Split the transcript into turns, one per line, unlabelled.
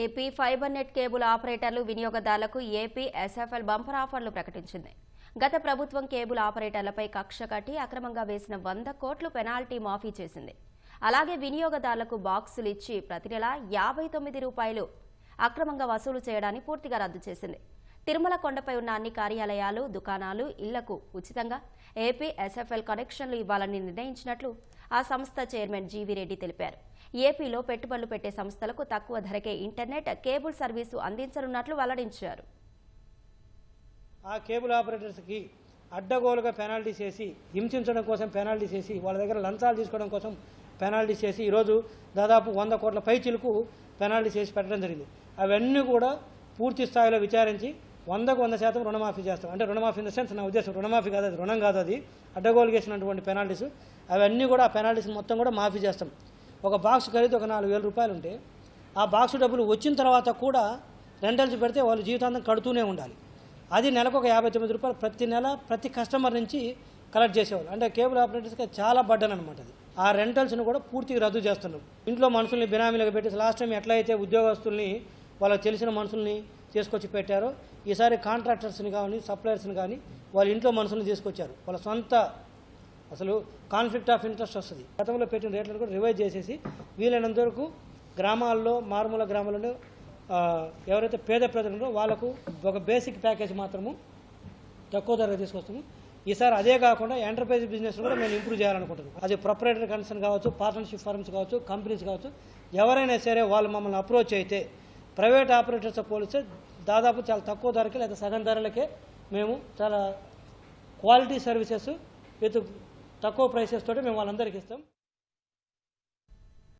AP fibre net cable ఆపరేటర్లు వినియోగదారులకు AP SFL bumper ఆఫర్లు ప్రకటించింది. గత ప్రభుత్వం కేబుల్ ఆపరేటర్లపై కక్ష కట్టి అక్రమంగా వేసిన వంద కోట్లు పెనాల్టీ మాఫీ చేసింది. అలాగే వినియోగదారులకు బాక్సులు ఇచ్చి ప్రతి నెల యాభై తొమ్మిది రూపాయలు అక్రమంగా వసూలు చేయడాన్ని పూర్తిగా రద్దు చేసింది. తిరుమల కొండపై ఉన్న అన్ని కార్యాలయాలు దుకాణాలు ఇళ్ళకు ఉచితంగా ఏపీ ఎస్ఎఫ్ఎల్ కనెక్షన్లు ఇవ్వాలని నిర్ణయించినట్లు ఆ సంస్థ చైర్మన్ జీవీ రెడ్డి తెలిపారు. ఏపీలో పెట్టుబడులు పెట్టే సంస్థలకు తక్కువ ధరకే ఇంటర్నెట్ కేబుల్ సర్వీసు అందించనున్నట్లు వెల్లడించారు.
ఆ కేబుల్ ఆపరేటర్స్కి అడ్డగోలుగా పెనాల్టీ చేసి హింసించడం కోసం పెనాల్టీ చేసి వాళ్ళ దగ్గర లంచాలు తీసుకోవడం కోసం పెనాల్టీ చేసి ఈరోజు దాదాపు వంద కోట్ల పైచిలకు పెనాల్టీ చేసి పెట్టడం జరిగింది. అవన్నీ కూడా పూర్తి స్థాయిలో విచారించి వందకు వంద శాతం రుణమాఫీ చేస్తాం. అంటే రుణమాఫీ ఇన్ ద సెన్స్ నా ఉద్దేశం రుణమాఫీ కాదు అది రుణం కాదు అది. అడ్డగోలు చేసినటువంటి పెనాల్టీస్ అవన్నీ కూడా ఆ పెనాల్టీస్ మొత్తం కూడా మాఫీ చేస్తాం. ఒక బాక్స్ ఖరీదు ఒక నాలుగు వేల రూపాయలు ఉంటే ఆ బాక్స్ డబ్బులు వచ్చిన తర్వాత కూడా రెంటల్స్ పెడితే వాళ్ళు జీవితాంతం కడుతూనే ఉండాలి. అది నెలకు ఒక యాభై తొమ్మిది రూపాయలు ప్రతి నెల ప్రతి కస్టమర్ నుంచి కలెక్ట్ చేసేవాళ్ళు. అంటే కేబుల్ ఆపరేటర్స్కి చాలా బడ్డన్ అనమాట అది. ఆ రెంటల్స్ను కూడా పూర్తిగా రద్దు చేస్తున్నాం. ఇంట్లో మనుషుల్ని బినామీలకు పెట్టేసి లాస్ట్ టైం ఎట్లయితే ఉద్యోగస్తుల్ని వాళ్ళకి తెలిసిన మనుషుల్ని తీసుకొచ్చి పెట్టారో ఈసారి కాంట్రాక్టర్స్ని కానీ సప్లయర్స్ని కానీ వాళ్ళ ఇంట్లో మనుషులను తీసుకొచ్చారు. వాళ్ళ సొంత అసలు కాన్ఫ్లిక్ట్ ఆఫ్ ఇంట్రెస్ట్ వస్తుంది. గతంలో పెట్టిన రేట్లను కూడా రివైజ్ చేసేసి వీలైనంత వరకు గ్రామాల్లో మారుమూల గ్రామాలలో ఎవరైతే పేద ప్రజలు వాళ్ళకు ఒక బేసిక్ ప్యాకేజ్ మాత్రము తక్కువ ధర తీసుకొస్తాము. ఈసారి అదే కాకుండా ఎంటర్ప్రైజ్ బిజినెస్ కూడా మేము ఇంప్రూవ్ చేయాలనుకుంటున్నాం. అది ప్రొపరేటర్ కన్సర్న్ కావచ్చు పార్ట్నర్షిప్ ఫార్మ్స్ కావచ్చు కంపెనీస్ కావచ్చు ఎవరైనా సరే వాళ్ళు మమ్మల్ని అప్రోచ్ అయితే ప్రైవేట్ ఆపరేటర్స్ పోలిస్తే దాదాపు చాలా తక్కువ ధరకే లేదా సగం ధరలకే మేము చాలా క్వాలిటీ సర్వీసెస్ విత్ తక్కువ ప్రైసెస్ తోటి మేము వాళ్ళందరికీ ఇస్తాం.